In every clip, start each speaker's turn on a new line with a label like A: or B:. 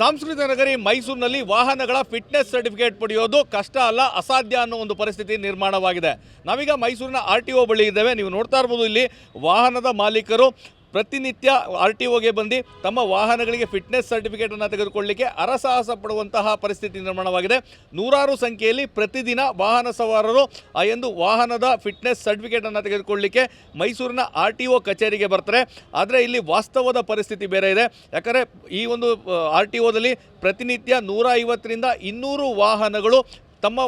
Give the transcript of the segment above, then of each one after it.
A: ಸಾಂಸ್ಕೃತಿಕ ನಗರಿ ಮೈಸೂರಿನಲ್ಲಿ ವಾಹನಗಳ ಫಿಟ್ನೆಸ್ ಸರ್ಟಿಫಿಕೇಟ್ ಪಡೆಯೋದು ಕಷ್ಟ ಅಲ್ಲ, ಅಸಾಧ್ಯ ಅನ್ನೋ ಒಂದು ಪರಿಸ್ಥಿತಿ ನಿರ್ಮಾಣವಾಗಿದೆ. ನಾವೀಗ ಮೈಸೂರಿನ ಆರ್ ಟಿ ಬಳಿ ಇದ್ದೇವೆ. ನೀವು ನೋಡ್ತಾ ಇರ್ಬೋದು ಇಲ್ಲಿ ವಾಹನದ ಮಾಲೀಕರು ಪ್ರತಿನಿತ್ಯ ಆರ್ ಟಿ ಒಗೆ ಬಂದು ತಮ್ಮ ವಾಹನಗಳಿಗೆ ಫಿಟ್ನೆಸ್ ಸರ್ಟಿಫಿಕೇಟನ್ನು ತೆಗೆದುಕೊಳ್ಳಲಿಕ್ಕೆ ಅರಸಾಹಸ ಪಡುವಂತಹ ಪರಿಸ್ಥಿತಿ ನಿರ್ಮಾಣವಾಗಿದೆ. ನೂರಾರು ಸಂಖ್ಯೆಯಲ್ಲಿ ಪ್ರತಿದಿನ ವಾಹನ ಸವಾರರು ಆ ಎಂದು ವಾಹನದ ಫಿಟ್ನೆಸ್ ಸರ್ಟಿಫಿಕೇಟನ್ನು ತೆಗೆದುಕೊಳ್ಳಲಿಕ್ಕೆ ಮೈಸೂರಿನ ಆರ್ ಟಿ ಒ ಕಚೇರಿಗೆ ಬರ್ತಾರೆ. ಆದರೆ ಇಲ್ಲಿ ವಾಸ್ತವದ ಪರಿಸ್ಥಿತಿ ಬೇರೆ ಇದೆ. ಯಾಕಂದರೆ ಈ ಒಂದು ಆರ್ ಟಿ ಒದಲ್ಲಿ ಪ್ರತಿನಿತ್ಯ ನೂರ ಐವತ್ತರಿಂದ ಇನ್ನೂರು ವಾಹನಗಳು ತಮ್ಮ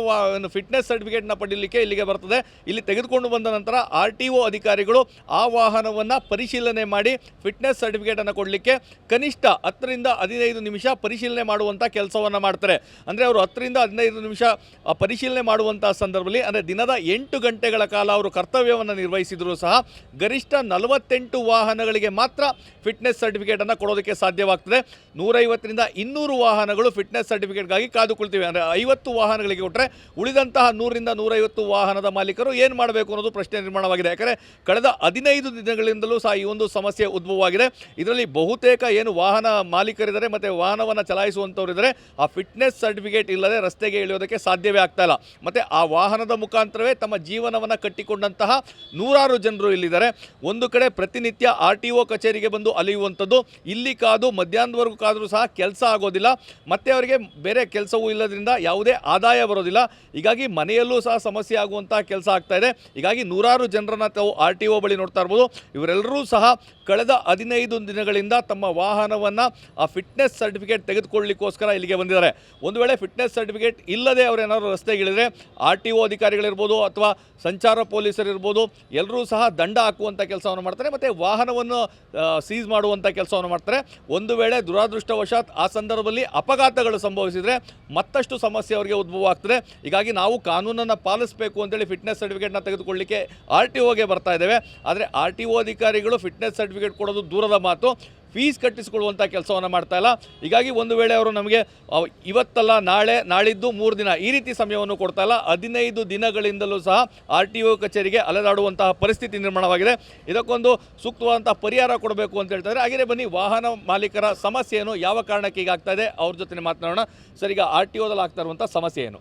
A: ಫಿಟ್ನೆಸ್ ಸರ್ಟಿಫಿಕೇಟ್ನ ಪಡೀಲಿಕ್ಕೆ ಇಲ್ಲಿಗೆ ಬರ್ತದೆ. ಇಲ್ಲಿ ತೆಗೆದುಕೊಂಡು ಬಂದ ನಂತರ ಆರ್ ಟಿ ಒ ಅಧಿಕಾರಿಗಳು ಆ ವಾಹನವನ್ನು ಪರಿಶೀಲನೆ ಮಾಡಿ ಫಿಟ್ನೆಸ್ ಸರ್ಟಿಫಿಕೇಟನ್ನು ಕೊಡಲಿಕ್ಕೆ ಕನಿಷ್ಠ ಹತ್ತರಿಂದ ಹದಿನೈದು ನಿಮಿಷ ಪರಿಶೀಲನೆ ಮಾಡುವಂಥ ಕೆಲಸವನ್ನು ಮಾಡ್ತಾರೆ. ಅಂದರೆ ಅವರು ಹತ್ತರಿಂದ ಹದಿನೈದು ನಿಮಿಷ ಪರಿಶೀಲನೆ ಮಾಡುವಂಥ ಸಂದರ್ಭದಲ್ಲಿ, ಅಂದರೆ ದಿನದ ಎಂಟು ಗಂಟೆಗಳ ಕಾಲ ಅವರು ಕರ್ತವ್ಯವನ್ನು ನಿರ್ವಹಿಸಿದರೂ ಸಹ ಗರಿಷ್ಠ ನಲವತ್ತೆಂಟು ವಾಹನಗಳಿಗೆ ಮಾತ್ರ ಫಿಟ್ನೆಸ್ ಸರ್ಟಿಫಿಕೇಟನ್ನು ಕೊಡೋದಕ್ಕೆ ಸಾಧ್ಯವಾಗ್ತದೆ. ನೂರೈವತ್ತರಿಂದ ಇನ್ನೂರು ವಾಹನಗಳು ಫಿಟ್ನೆಸ್ ಸರ್ಟಿಫಿಕೇಟ್ಗಾಗಿ ಕಾದುಕೊಳ್ತೀವಿ. ಅಂದರೆ ಐವತ್ತು ವಾಹನಗಳಿಗೆ ಕೊಟ್ಟರೆ ಉಳಿದಂತಹ ನೂರರಿಂದ ನೂರೈವತ್ತು ವಾಹನದ ಮಾಲೀಕರು ಏನು ಮಾಡಬೇಕು ಅನ್ನೋದು ಪ್ರಶ್ನೆ ನಿರ್ಮಾಣವಾಗಿದೆ. ಯಾಕಂದರೆ ಕಳೆದ ಹದಿನೈದು ದಿನಗಳಿಂದಲೂ ಸಹ ಈ ಒಂದು ಸಮಸ್ಯೆ ಉದ್ಭವವಾಗಿದೆ. ಇದರಲ್ಲಿ ಬಹುತೇಕ ಏನು ವಾಹನ ಮಾಲೀಕರಿದ್ದಾರೆ ಮತ್ತು ವಾಹನವನ್ನು ಚಲಾಯಿಸುವಂಥವರಿದ್ದಾರೆ ಆ ಫಿಟ್ನೆಸ್ ಸರ್ಟಿಫಿಕೇಟ್ ಇಲ್ಲದೆ ರಸ್ತೆಗೆ ಇಳಿಯೋದಕ್ಕೆ ಸಾಧ್ಯವೇ ಆಗ್ತಾ ಇಲ್ಲ. ಮತ್ತು ಆ ವಾಹನದ ಮುಖಾಂತರವೇ ತಮ್ಮ ಜೀವನವನ್ನು ಕಟ್ಟಿಕೊಂಡಂತಹ ನೂರಾರು ಜನರು ಇಲ್ಲಿದ್ದಾರೆ. ಒಂದು ಕಡೆ ಪ್ರತಿನಿತ್ಯ ಆರ್ ಟಿ ಒ ಕಚೇರಿಗೆ ಬಂದು ಅಲಿಯುವಂಥದ್ದು, ಇಲ್ಲಿ ಕಾದು ಮಧ್ಯಾಹ್ನದವರೆಗೂ ಕಾದರೂ ಸಹ ಕೆಲಸ ಆಗೋದಿಲ್ಲ. ಮತ್ತೆ ಅವರಿಗೆ ಬೇರೆ ಕೆಲಸವೂ ಇಲ್ಲದ್ರಿಂದ ಯಾವುದೇ ಆದಾಯ ಬರೋದಿಲ್ಲ. ಹೀಗಾಗಿ ಮನೆಯಲ್ಲೂ ಸಹ ಸಮಸ್ಯೆ ಆಗುವಂತಹ ಕೆಲಸ ಆಗ್ತಾ ಇದೆ. ಹೀಗಾಗಿ ನೂರಾರು ಜನರನ್ನ ತಾವು ಆರ್ ಟಿ ಒ ಬಳಿ ನೋಡ್ತಾ ಇರ್ಬೋದು. ಇವರೆಲ್ಲರೂ ಸಹ ಕಳೆದ ಹದಿನೈದು ದಿನಗಳಿಂದ ತಮ್ಮ ವಾಹನವನ್ನು ಆ ಫಿಟ್ನೆಸ್ ಸರ್ಟಿಫಿಕೇಟ್ ತೆಗೆದುಕೊಳ್ಳಲಿಕ್ಕೋಸ್ಕರ ಇಲ್ಲಿಗೆ ಬಂದಿದ್ದಾರೆ. ಒಂದು ವೇಳೆ ಫಿಟ್ನೆಸ್ ಸರ್ಟಿಫಿಕೇಟ್ ಇಲ್ಲದೆ ಅವರೇನಾದ್ರು ರಸ್ತೆಗೆ ಇಳಿದ್ರೆ ಆರ್ ಟಿ ಒ ಅಧಿಕಾರಿಗಳಿರ್ಬೋದು ಅಥವಾ ಸಂಚಾರ ಪೊಲೀಸರಿರ್ಬೋದು ಎಲ್ಲರೂ ಸಹ ದಂಡ ಹಾಕುವಂಥ ಕೆಲಸವನ್ನು ಮಾಡ್ತಾರೆ. ಮತ್ತು ವಾಹನವನ್ನು ಸೀಸ್ ಮಾಡುವಂಥ ಕೆಲಸವನ್ನು ಮಾಡ್ತಾರೆ. ಒಂದು ವೇಳೆ ದುರಾದೃಷ್ಟವಶಾತ್ ಆ ಸಂದರ್ಭದಲ್ಲಿ ಅಪಘಾತಗಳು ಸಂಭವಿಸಿದರೆ ಮತ್ತಷ್ಟು ಸಮಸ್ಯೆ ಅವರಿಗೆ ಉದ್ಭವ ಹೀಗಾಗಿ ನಾವು ಕಾನೂನನ್ನು ಪಾಲಿಸಬೇಕು ಅಂತೇಳಿ ಫಿಟ್ನೆಸ್ ಸರ್ಟಿಫಿಕೇಟ್ನ ತೆಗೆದುಕೊಳ್ಳಿಕ್ಕೆ ಆರ್ ಟಿ ಒಗೆ ಬರ್ತಾ ಇದ್ದೇವೆ. ಆದರೆ ಆರ್ ಟಿ ಒ ಅಧಿಕಾರಿಗಳು ಫಿಟ್ನೆಸ್ ಸರ್ಟಿಫಿಕೇಟ್ ಕೊಡೋದು ದೂರದ ಮಾತು. ಫೀಸ್ ಕಟ್ಟಿಸಿಕೊಳ್ಳುವಂಥ ಕೆಲಸವನ್ನು ಮಾಡ್ತಾ ಇಲ್ಲ. ಹೀಗಾಗಿ ಒಂದು ವೇಳೆ ಅವರು ನಮಗೆ ಇವತ್ತಲ್ಲ, ನಾಳೆ, ನಾಳಿದ್ದು ಮೂರು ದಿನ ಈ ರೀತಿ ಸಮಯವನ್ನು ಕೊಡ್ತಾ ಇಲ್ಲ. ಹದಿನೈದು ದಿನಗಳಿಂದಲೂ ಸಹ ಆರ್ ಟಿ ಒ ಕಚೇರಿಗೆ ಅಲೆದಾಡುವಂತಹ ಪರಿಸ್ಥಿತಿ ನಿರ್ಮಾಣವಾಗಿದೆ. ಇದಕ್ಕೊಂದು ಸೂಕ್ತವಾದಂಥ ಪರಿಹಾರ ಕೊಡಬೇಕು ಅಂತ ಹೇಳ್ತಾರೆ ಹಾಗೆಯೇ ಬನ್ನಿ, ವಾಹನ ಮಾಲೀಕರ ಸಮಸ್ಯೆ ಏನು? ಯಾವ ಕಾರಣಕ್ಕೆ ಈಗ ಆಗ್ತಾ ಇದೆ? ಅವ್ರ ಜೊತೆ ಮಾತನಾಡೋಣ. ಸರ್, ಈಗ ಆರ್ ಟಿ ಒದಲ್ಲಿ ಆಗ್ತಾ ಇರುವಂಥ ಸಮಸ್ಯೆ ಏನು?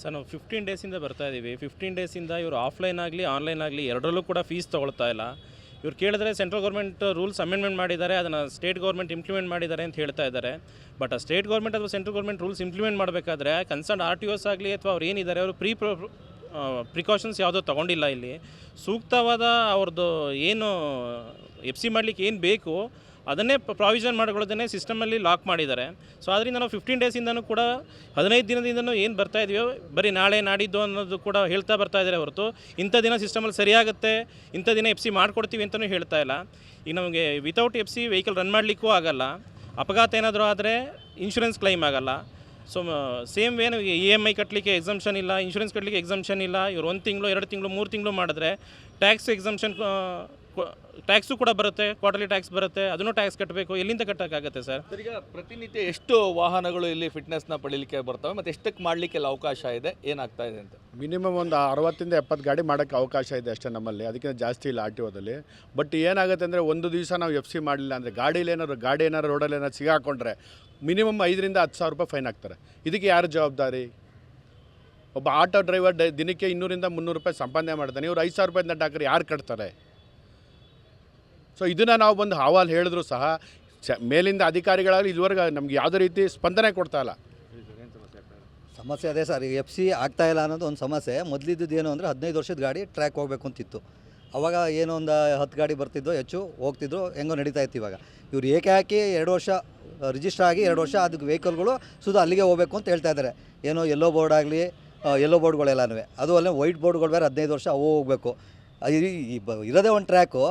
B: ಸರ್, ನಾವು ಫಿಫ್ಟೀನ್ ಡೇಸಿಂದ ಬರ್ತಾ ಇದ್ದೀವಿ ಫಿಫ್ಟೀನ್ ಡೇಸಿಂದ ಇವರು ಆಫ್ಲೈನ್ ಆಗಲಿ ಆನ್ಲೈನ್ ಆಗಲಿ ಎರಡರಲ್ಲೂ ಕೂಡ ಫೀಸ್ ತೊಗೊಳ್ತಾ ಇಲ್ಲ. ಇವ್ರು ಕೇಳಿದ್ರೆ ಸೆಂಟ್ರಲ್ ಗೌರ್ಮೆಂಟ್ ರೂಲ್ಸ್ ಅಮೆಂಡ್ಮೆಂಟ್ ಮಾಡಿದ್ದಾರೆ, ಅದನ್ನು ಸ್ಟೇಟ್ ಗೌರ್ಮೆಂಟ್ ಇಂಪ್ಲಿಮೆಂಟ್ ಮಾಡಿದ್ದಾರೆ ಅಂತ ಹೇಳ್ತಾ ಇದ್ದಾರೆ. ಬಟ್ ಆ ಸ್ಟೇಟ್ ಗೌರ್ಮೆಂಟ್ ಅಥವಾ ಸೆಂಟ್ರಲ್ ಗೌರ್ಮೆಂಟ್ ರೂಲ್ಸ್ ಇಂಪ್ಲಿಮೆಂಟ್ ಮಾಡಬೇಕಾದ್ರೆ ಕನ್ಸರ್ನ್ ಆರ್ ಟಿ ಒಸ್ ಆಗಲಿ ಅಥವಾ ಅವ್ರು ಏನಿದ್ದಾರೆ, ಅವರು ಪ್ರೀ ಪ್ರಿಕಾಷನ್ಸ್ ಯಾವುದೋ ತೊಗೊಂಡಿಲ್ಲ ಇಲ್ಲಿ. ಸೂಕ್ತವಾದ ಅವ್ರದ್ದು ಏನು ಎಫ್ ಸಿ ಮಾಡಲಿಕ್ಕೆ ಏನು ಬೇಕು ಅದನ್ನೇ ಪ್ರಾವಿಷನ್ ಮಾಡ್ಕೊಳ್ಳೋದನ್ನೇ ಸಿಸ್ಟಮಲ್ಲಿ ಲಾಕ್ ಮಾಡಿದ್ದಾರೆ. ಸೊ ಅದರಿಂದ ನಾವು ಫಿಫ್ಟೀನ್ ಡೇಸಿಂದನೂ ಕೂಡ ಹದಿನೈದು ದಿನದಿಂದನೂ ಏನು ಬರ್ತಾ ಇದೆಯೋ, ಬರೀ ನಾಳೆ ನಾಡಿದ್ದು ಅನ್ನೋದು ಕೂಡ ಹೇಳ್ತಾ ಬರ್ತಾ ಇದ್ದಾರೆ ಹೊರತು ಇಂಥ ದಿನ ಸಿಸ್ಟಮಲ್ಲಿ ಸರಿಯಾಗುತ್ತೆ, ಇಂಥ ದಿನ ಎಫ್ ಸಿ ಮಾಡಿಕೊಡ್ತೀವಿ ಅಂತಲೂ ಹೇಳ್ತಾ ಇಲ್ಲ. ಈಗ ನಮಗೆ without F C vehicle run ಮಾಡಲಿಕ್ಕೂ ಆಗಲ್ಲ, ಅಪಘಾತ ಏನಾದರೂ ಆದರೆ ಇನ್ಶೂರೆನ್ಸ್ ಕ್ಲೈಮ್ ಆಗಲ್ಲ. So same way E M I ಕಟ್ಟಲಿಕ್ಕೆ ಎಕ್ಸಮ್ಷನ್ ಇಲ್ಲ ಇನ್ಶೂರೆನ್ಸ್ ಕಟ್ಟಲಿಕ್ಕೆ ಎಕ್ಸಮ್ಷನ್ ಇಲ್ಲ, ಇವ್ರು ಒಂದು ತಿಂಗಳು, ಎರಡು ತಿಂಗಳು, ಮೂರು ತಿಂಗಳು ಮಾಡಿದ್ರೆ ಟ್ಯಾಕ್ಸ್ ಎಕ್ಸಮ್ಷನ್ ಟ್ಯಾಕ್ಸು ಕೂಡ ಬರುತ್ತೆ ಕ್ವಾರ್ಟರ್ಲಿ ಟ್ಯಾಕ್ಸ್ ಬರುತ್ತೆ ಅದನ್ನು ಟ್ಯಾಕ್ಸ್ ಕಟ್ಟಬೇಕು ಎಲ್ಲಿಂದ ಕಟ್ಟೋಕ್ಕಾಗತ್ತೆ ಸರ್
A: ಸರ್ ಈಗ ಪ್ರತಿನಿತ್ಯ ಎಷ್ಟು ವಾಹನಗಳು ಇಲ್ಲಿ ಫಿಟ್ನೆಸ್ನ ಪಡೀಲಿಕ್ಕೆ ಬರ್ತವೆ ಮತ್ತು ಎಷ್ಟಕ್ಕೆ ಮಾಡಲಿಕ್ಕೆಲ್ಲ ಅವಕಾಶ ಇದೆ ಏನಾಗ್ತಾ ಇದೆ ಅಂತ?
C: ಮಿನಿಮಮ್ ಒಂದು ಅರವತ್ತಿಂದ ಎಪ್ಪತ್ತು ಗಾಡಿ ಮಾಡೋಕ್ಕೆ ಅವಕಾಶ ಇದೆ ಅಷ್ಟೇ ನಮ್ಮಲ್ಲಿ ಅದಕ್ಕಿಂತ ಜಾಸ್ತಿ ಇಲ್ಲ ಆರ್ ಟಿ ಓದಲ್ಲಿ ಬಟ್ ಏನಾಗುತ್ತೆ ಅಂದರೆ ಒಂದು ದಿವಸ ನಾವು ಎಫ್ ಸಿ ಮಾಡಲಿಲ್ಲ ಅಂದರೆ ಗಾಡೀಲಿ ಏನಾದ್ರು ಗಾಡಿ ಏನಾದ್ರು ರೋಡಲ್ಲಿ ಏನಾದ್ರು ಸಿಗಾಕೊಂಡ್ರೆ ಮಿನಿಮಮ್ ಐದರಿಂದ ಹತ್ತು ಸಾವಿರ ರೂಪಾಯಿ ಫೈನ್ ಹಾಕ್ತಾರೆ ಇದಕ್ಕೆ ಯಾರು ಜವಾಬ್ದಾರಿ? ಒಬ್ಬ ಆಟೋ ಡ್ರೈವರ್ ಡೈ ದಿನಕ್ಕೆ ಇನ್ನೂರಿಂದ ಮುನ್ನೂರು ರೂಪಾಯಿ ಸಂಪಾದನೆ ಮಾಡ್ತಾನೆ ಇವರು ಐದು ಸಾವಿರ ರೂಪಾಯಿ ದಂಡ ಹಾಕಿದ್ರೆ ಯಾರು ಕಟ್ತಾರೆ? ಸೊ ಇದನ್ನು ನಾವು ಬಂದು ಹಾವಾಲ್ ಹೇಳಿದ್ರು ಸಹ ಮೇಲಿಂದ ಅಧಿಕಾರಿಗಳಾಗಲಿ ಇದುವರೆಗೆ ನಮ್ಗೆ ಯಾವುದೇ ರೀತಿ ಸ್ಪಂದನೆ ಕೊಡ್ತಾ ಇಲ್ಲ.
D: ಸಮಸ್ಯೆ ಅದೇ ಸರ್ ಎಫ್ ಸಿ ಆಗ್ತಾ ಇಲ್ಲ ಅನ್ನೋದು ಒಂದು ಸಮಸ್ಯೆ. ಮೊದಲಿದ್ದುದು ಏನು ಅಂದರೆ ಹದಿನೈದು ವರ್ಷದ ಗಾಡಿ ಟ್ರ್ಯಾಕ್ ಹೋಗಬೇಕು ಅಂತಿತ್ತು. ಅವಾಗ ಏನೋ ಒಂದು ಹತ್ತು ಗಾಡಿ ಬರ್ತಿದ್ದು ಹೆಚ್ಚು ಹೋಗ್ತಿದ್ರು, ಹೆಂಗೋ ನಡೀತಾ ಇತ್ತು ಇವಾಗ. ಇವ್ರು ಏಕೆ ಹಾಕಿ ಎರಡು ವರ್ಷ ರಿಜಿಸ್ಟರ್ ಆಗಿ ಎರಡು ವರ್ಷ ಅದಕ್ಕೆ ವೆಹಿಕಲ್ಗಳು ಸುಧಾ ಅಲ್ಲಿಗೆ ಹೋಗಬೇಕು ಅಂತ ಹೇಳ್ತಾ ಇದ್ದಾರೆ. ಏನೋ ಎಲ್ಲೋ ಬೋರ್ಡ್ ಆಗಲಿ ಎಲ್ಲೋ ಬೋರ್ಡ್ಗಳೆಲ್ಲನೂ ಅದು ಅಲ್ಲೇ ವೈಟ್ ಬೋರ್ಡ್ಗಳು ಬೇರೆ ಹದಿನೈದು ವರ್ಷ ಅವು ಹೋಗಬೇಕು. ಈ ಇರೋದೇ ಒಂದು ಟ್ರ್ಯಾಕು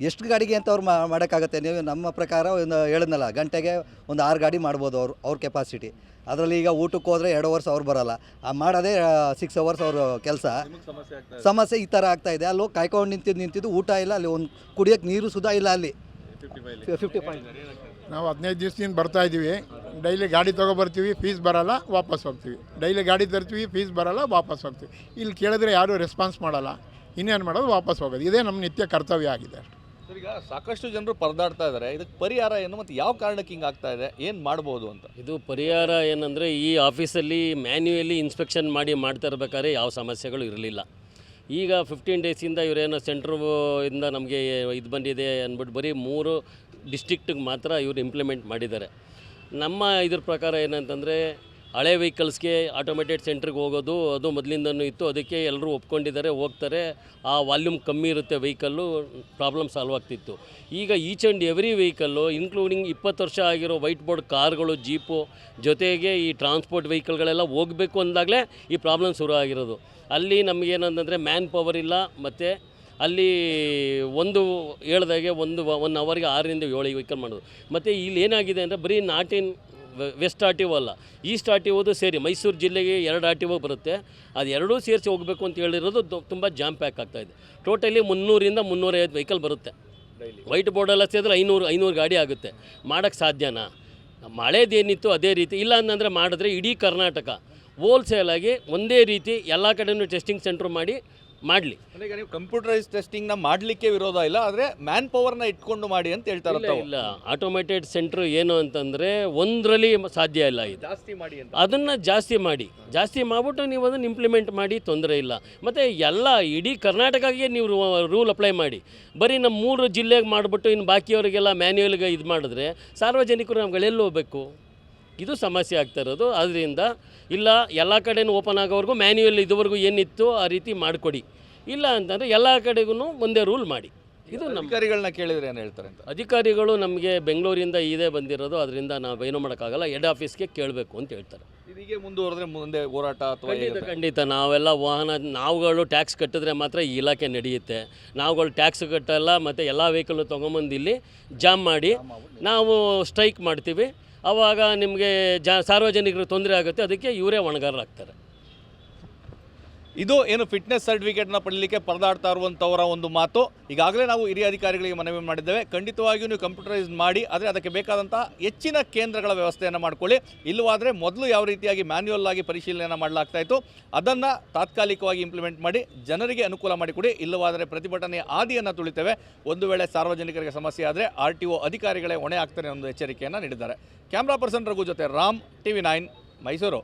D: ಎಷ್ಟು ಗಾಡಿಗೆ ಅಂತ ಅವ್ರು ಮಾ- ಮಾಡೋಕ್ಕಾಗತ್ತೆ ನೀವು ನಮ್ಮ ಪ್ರಕಾರ ಒಂದು ಹೇಳಿದ್ನಲ್ಲ ಗಂಟೆಗೆ ಒಂದು ಆರು ಗಾಡಿ ಮಾಡ್ಬೋದು ಅವ್ರು ಅವ್ರ ಕೆಪಾಸಿಟಿ ಅದರಲ್ಲಿ ಈಗ ಊಟಕ್ಕೆ ಹೋದರೆ ಎರಡು ಅವರ್ಸ್ ಅವ್ರು ಬರೋಲ್ಲ. ಆ ಮಾಡೋದೇ ಸಿಕ್ಸ್ ಅವರ್ಸ್ ಅವರು ಕೆಲಸ.
A: ಸಮಸ್ಯೆ ಆಗ್ತಾ
D: ಸಮಸ್ಯೆ ಈ ಥರ ಆಗ್ತಾಯಿದೆ ಇದೆ. ಅಲ್ಲಿ ಹೋಗಿ ಕಾಯ್ಕೊಂಡು ನಿಂತಿದ್ದು ನಿಂತಿದ್ದು ಊಟ ಇಲ್ಲ ಅಲ್ಲಿ ಒಂದು ಕುಡಿಯೋಕ್ಕೆ ನೀರು ಸುಧಾ ಇಲ್ಲ ಅಲ್ಲಿ. ಫಿಫ್ಟಿ ಪಾಯಿಂಟ್
E: ನಾವು ಹದಿನೈದು ದಿವಸದಿಂದ ಬರ್ತಾ ಇದ್ದೀವಿ. ಡೈಲಿ ಗಾಡಿ ತೊಗೊಬರ್ತೀವಿ ಫೀಸ್ ಬರಲ್ಲ ವಾಪಸ್ ಹೋಗ್ತೀವಿ. ಡೈಲಿ ಗಾಡಿ ತರ್ತೀವಿ ಫೀಸ್ ಬರೋಲ್ಲ ವಾಪಸ್ ಹೋಗ್ತೀವಿ. ಇಲ್ಲಿ ಕೇಳಿದ್ರೆ ಯಾರೂ ರೆಸ್ಪಾನ್ಸ್ ಮಾಡೋಲ್ಲ. ಇನ್ನೇನು ಮಾಡೋದು ವಾಪಸ್ ಹೋಗೋದು. ಇದೇ ನಮ್ಮ ನಿತ್ಯ ಕರ್ತವ್ಯ ಆಗಿದೆ ಅಷ್ಟೆ.
A: ಸರ್, ಈಗ ಸಾಕಷ್ಟು ಜನರು ಪರದಾಡ್ತಾ ಇದ್ದಾರೆ. ಇದಕ್ಕೆ ಪರಿಹಾರ ಏನು ಮತ್ತು ಯಾವ ಕಾರಣಕ್ಕೆ ಹಿಂಗೆ ಆಗ್ತಾ ಇದೆ? ಏನು ಮಾಡ್ಬೋದು ಅಂತ?
F: ಇದು ಪರಿಹಾರ ಏನಂದರೆ ಈ ಆಫೀಸಲ್ಲಿ ಮ್ಯಾನ್ಯುಯಲಿ ಇನ್ಸ್ಪೆಕ್ಷನ್ ಮಾಡಿ ಮಾಡ್ತಾ ಇರ್ಬೇಕಾದ್ರೆ ಯಾವ ಸಮಸ್ಯೆಗಳು ಇರಲಿಲ್ಲ. ಈಗ ಫಿಫ್ಟೀನ್ ಡೇಸಿಂದ ಇವರೇನೋ ಸೆಂಟ್ರು ಇಂದ ನಮಗೆ ಇದು ಬಂದಿದೆ ಅಂದ್ಬಿಟ್ಟು ಬರೀ ಮೂರು ಡಿಸ್ಟ್ರಿಕ್ಟಿಗೆ ಮಾತ್ರ ಇವರು ಇಂಪ್ಲಿಮೆಂಟ್ ಮಾಡಿದ್ದಾರೆ. ನಮ್ಮ ಇದ್ರ ಪ್ರಕಾರ ಏನಂತಂದರೆ ಹಳೆ ವೆಹಿಕಲ್ಸ್ಗೆ ಆಟೋಮೆಟೆಡ್ ಸೆಂಟ್ರಿಗೆ ಹೋಗೋದು, ಅದು ಮೊದಲಿಂದನೂ ಇತ್ತು. ಅದಕ್ಕೆ ಎಲ್ಲರೂ ಒಪ್ಕೊಂಡಿದ್ದಾರೆ, ಹೋಗ್ತಾರೆ. ಆ ವಾಲ್ಯೂಮ್ ಕಮ್ಮಿ ಇರುತ್ತೆ ವೆಹಿಕಲ್ಲು ಪ್ರಾಬ್ಲಮ್ ಸಾಲ್ವ್ ಆಗ್ತಿತ್ತು. ಈಗ each and every vehicle including ಇಪ್ಪತ್ತು ವರ್ಷ ಆಗಿರೋ ವೈಟ್ ಬೋರ್ಡ್ ಕಾರ್ಗಳು ಜೀಪು ಜೊತೆಗೆ ಈ ಟ್ರಾನ್ಸ್ಪೋರ್ಟ್ ವೆಹಿಕಲ್ಗಳೆಲ್ಲ ಹೋಗಬೇಕು ಅಂದಾಗಲೇ ಈ ಪ್ರಾಬ್ಲಮ್ ಶುರು ಆಗಿರೋದು. ಅಲ್ಲಿ ನಮಗೇನಂತಂದರೆ ಮ್ಯಾನ್ ಪವರ್ ಇಲ್ಲ, ಮತ್ತು ಅಲ್ಲಿ ಒಂದು ಹೇಳ್ದಾಗೆ ಒಂದು ಒನ್ ಅವರ್ಗೆ ಆರರಿಂದ ಏಳು ವೆಹಿಕಲ್ ಮಾಡೋದು. ಮತ್ತು ಇಲ್ಲಿ ಏನಾಗಿದೆ ಅಂದರೆ ಬರೀ ನಾಟಿನ್ ವೆಸ್ಟ್ ಆರ್ ಟಿ ಒ ಅಲ್ಲ. ಈಸ್ಟ್ ಆರ್ ಟಿ ಒದು ಸೇರಿ ಮೈಸೂರು ಜಿಲ್ಲೆಗೆ ಎರಡು ಆರ್ ಟಿ ಒ ಬರುತ್ತೆ. ಅದು ಎರಡೂ ಸೇರಿಸಿ ಹೋಗಬೇಕು ಅಂತ ಹೇಳಿರೋದು ತುಂಬ ಜಾಮ್ ಪ್ಯಾಕ್ ಆಗ್ತಾಯಿದೆ ಟೋಟಲಿ ಮುನ್ನೂರಿಂದ ಮುನ್ನೂರೈವತ್ತು ವೆಹಿಕಲ್ ಬರುತ್ತೆ. ವೈಟ್ ಬೋರ್ಡೆಲ್ಲ ಸೇರಿದ್ರೆ ಐನೂರು ಐನೂರು ಗಾಡಿ ಆಗುತ್ತೆ. ಮಾಡೋಕ್ಕೆ ಸಾಧ್ಯನಾ? ಮಳೆದೇನಿತ್ತು ಅದೇ ರೀತಿ. ಇಲ್ಲ ಅಂತಂದರೆ ಮಾಡಿದ್ರೆ ಇಡೀ ಕರ್ನಾಟಕ. ಹೋಲ್ಸೇಲಾಗಿ ಒಂದೇ ರೀತಿ ಎಲ್ಲ ಕಡೆಯೂ ಟೆಸ್ಟಿಂಗ್ ಸೆಂಟ್ರ್ ಮಾಡಿ ಮಾಡಲಿ.
A: ಈಗ ನೀವು ಕಂಪ್ಯೂಟರೈಸ್ ಟೆಸ್ಟಿಂಗ್ನ ಮಾಡಲಿಕ್ಕೆ ವಿರೋಧ ಇಲ್ಲ ಆದರೆ ಮ್ಯಾನ್ ಪವರ್ನ ಇಟ್ಕೊಂಡು ಮಾಡಿ ಅಂತ ಹೇಳ್ತಾರೆ
F: ಇಲ್ಲ ಇಲ್ಲ. ಆಟೋಮೇಟೆಡ್ ಸೆಂಟ್ರ್ ಏನು ಅಂತಂದರೆ ಒಂದರಲ್ಲಿ ಸಾಧ್ಯ ಇಲ್ಲ ಇದು.
A: ಜಾಸ್ತಿ ಮಾಡಿ ಅಂತ.
F: ಅದನ್ನು ಜಾಸ್ತಿ ಮಾಡಿ. ಜಾಸ್ತಿ ಮಾಡಿಬಿಟ್ಟು ನೀವು ಅದನ್ನು ಇಂಪ್ಲಿಮೆಂಟ್ ಮಾಡಿ ತೊಂದರೆ ಇಲ್ಲ. ಮತ್ತು ಎಲ್ಲ ಇಡೀ ಕರ್ನಾಟಕಕ್ಕೆ ನೀವು ರೂಲ್ ಅಪ್ಲೈ ಮಾಡಿ. ಬರೀ ನಮ್ಮ ಮೂರು ಜಿಲ್ಲೆಗೆ ಮಾಡಿಬಿಟ್ಟು ಇನ್ನು ಬಾಕಿಯವರಿಗೆಲ್ಲ ಮ್ಯಾನ್ಯುಯಲ್ಗೆ ಇದು ಮಾಡಿದ್ರೆ ಸಾರ್ವಜನಿಕರು ನಮ್ಗಳೆಲ್ಲಿ ಹೋಗ್ಬೇಕು? ಇದು ಸಮಸ್ಯೆ ಆಗ್ತಾ ಇರೋದು. ಅದರಿಂದ ಇಲ್ಲ ಎಲ್ಲ ಕಡೆನೂ ಓಪನ್ ಆಗೋವರೆಗೂ ಮ್ಯಾನ್ಯುವಲ್ ಇದುವರೆಗೂ ಏನಿತ್ತು ಆ ರೀತಿ ಮಾಡಿಕೊಡಿ. ಇಲ್ಲ ಅಂತಂದರೆ ಎಲ್ಲ ಕಡೆಗೂ ಒಂದೇ ರೂಲ್ ಮಾಡಿ. ಇದು ನಮ್ಮ
A: ಅಧಿಕಾರಿಗಳನ್ನ ಕೇಳಿದ್ರೆ ಏನು ಹೇಳ್ತಾರೆ ಅಂತ?
F: ಅಧಿಕಾರಿಗಳು ನಮಗೆ ಬೆಂಗಳೂರಿಂದ ಇದೇ ಬಂದಿರೋದು. ಅದರಿಂದ ನಾವು ಏನೂ ಮಾಡೋಕ್ಕಾಗಲ್ಲ. ಹೆಡ್ ಆಫೀಸ್ಗೆ ಕೇಳಬೇಕು ಅಂತ ಹೇಳ್ತಾರೆ.
A: ಇದೀಗೆ ಮುಂದುವರೆದ್ರೆ ಮುಂದೆ ಹೋರಾಟ ಅಥವಾ
F: ಖಂಡಿತ ಖಂಡಿತ. ನಾವೆಲ್ಲ ವಾಹನ ನಾವುಗಳು ಟ್ಯಾಕ್ಸ್ ಕಟ್ಟಿದ್ರೆ ಮಾತ್ರ ಈ ಇಲಾಖೆ ನಡೆಯುತ್ತೆ. ನಾವುಗಳು ಟ್ಯಾಕ್ಸ್ ಕಟ್ಟಲ್ಲ ಮತ್ತು ಎಲ್ಲ ವೆಹಿಕಲ್ ತೊಗೊಂಬಂದು ಇಲ್ಲಿ ಜಾಮ್ ಮಾಡಿ ನಾವು ಸ್ಟ್ರೈಕ್ ಮಾಡ್ತೀವಿ. ಆವಾಗ ನಿಮಗೆ ಜಾ ಸಾರ್ವಜನಿಕರು ತೊಂದರೆ ಆಗುತ್ತೆ ಅದಕ್ಕೆ ಇವರೇ ಹೊಣೆಗಾರರಾಗ್ತಾರೆ
A: ಇದು ಏನು ಫಿಟ್ನೆಸ್ ಸರ್ಟಿಫಿಕೇಟ್ನ ಪಡೀಲಿಕ್ಕೆ ಪರದಾಡ್ತಾ ಇರುವಂಥವರ ಒಂದು ಮಾತು. ಈಗಾಗಲೇ ನಾವು ಹಿರಿಯ ಅಧಿಕಾರಿಗಳಿಗೆ ಮನವಿ ಮಾಡಿದ್ದೇವೆ. ಖಂಡಿತವಾಗಿಯೂ ನೀವು ಕಂಪ್ಯೂಟರೈಸ್ ಮಾಡಿ, ಆದರೆ ಅದಕ್ಕೆ ಬೇಕಾದಂಥ ಹೆಚ್ಚಿನ ಕೇಂದ್ರಗಳ ವ್ಯವಸ್ಥೆಯನ್ನು ಮಾಡ್ಕೊಳ್ಳಿ. ಇಲ್ಲವಾದರೆ ಮೊದಲು ಯಾವ ರೀತಿಯಾಗಿ ಮ್ಯಾನ್ಯುಯಲ್ ಆಗಿ ಪರಿಶೀಲನೆ ಮಾಡಲಾಗ್ತಾ ಇತ್ತು, ಅದನ್ನು ತಾತ್ಕಾಲಿಕವಾಗಿ ಇಂಪ್ಲಿಮೆಂಟ್ ಮಾಡಿ, ಜನರಿಗೆ ಅನುಕೂಲ ಮಾಡಿಕೊಡಿ. ಇಲ್ಲವಾದರೆ ಪ್ರತಿಭಟನೆಯ ಆದಿಯನ್ನು ತುಳಿತೇವೆ. ಒಂದು ವೇಳೆ ಸಾರ್ವಜನಿಕರಿಗೆ ಸಮಸ್ಯೆ ಆದರೆ ಆರ್ ಟಿ ಒ ಅಧಿಕಾರಿಗಳೇ ಹೊಣೆ ಆಗ್ತಾರೆ ಒಂದು ಎಚ್ಚರಿಕೆಯನ್ನು ನೀಡಿದ್ದಾರೆ. ಕ್ಯಾಮ್ರಾ ಪರ್ಸನ್ ರಘು ಜೊತೆ ರಾಮ್ ಟಿವಿ ನೈನ್, ಮೈಸೂರು.